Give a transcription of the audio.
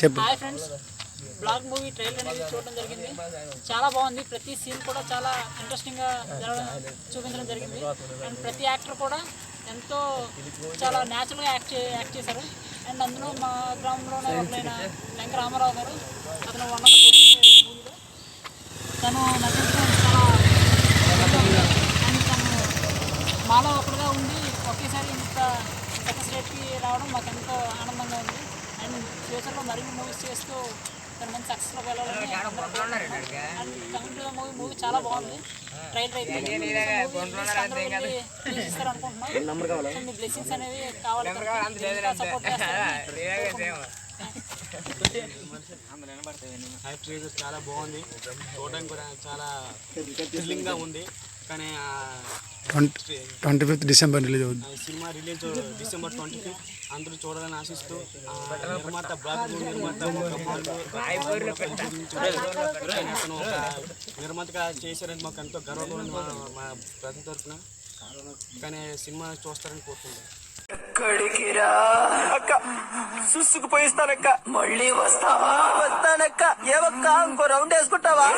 చెప్పు. Hi friends blog movie trailer అనేది చూడడం జరిగింది. చాలా బాగుంది. ప్రతి సీన్ కూడా చాలా ఇంట్రెస్టింగ్గా జరగడం చూపించడం జరిగింది. అండ్ ప్రతి యాక్టర్ కూడా ఎంతో చాలా న్యాచురల్గా యాక్ట్ చే యాక్ట్ చేశారు. అండ్ అందులో మా గ్రామంలోనే ఒకరైన వెంక రామారావు గారు అతను వన్ ఆఫ్ ద మూవీలో తను నటించడం చాలా అండ్ తను మాలో ఒకటిగా ఉండి ఒకేసారి ఇంత సక్సెస్ రేట్కి రావడం మాకు ఎంతో ఆనందంగా ఉంది. అండ్ ఫ్యూచర్లో మరిన్ని మూవీస్ చేస్తూ తను మంచి సక్సెస్లో వెళ్ళాలని అండ్ టు మూవీ మూవీ చాలా బాగుంది. ట్రైలర్ అయితే ఇస్తారు అనుకుంటున్నాం సో మీ బ్లెస్సింగ్స్ అనేవి కావాలి సపోర్ట్ హై ట్రైలర్ చాలా బాగుంది. చూడడానికి కూడా చాలా థ్రిల్లింగ్గా ఉంది. కానీ ఆ twenty twenty fifth December release అవుతుంది cinema release December twenty fifth. అందరూ చూడాలని ఆశిస్తూ నిర్మాత బ్లాక్ నిర్మాత అతను నిర్మాతగా చేశారని మాకు ఎంతో గర్వంగా ఉంది మా మా ప్రతి తరఫున. కానీ సినిమా చూస్తారని కోరుకుంటున్నాను ఎక్కడికిరా అక్క? సుసుకు పోయిస్తానక్క. మళ్ళీ వస్తావా? వస్తానక్క. ఏవక్క? ఇంకో రౌండ్ వేసుకుంటావా?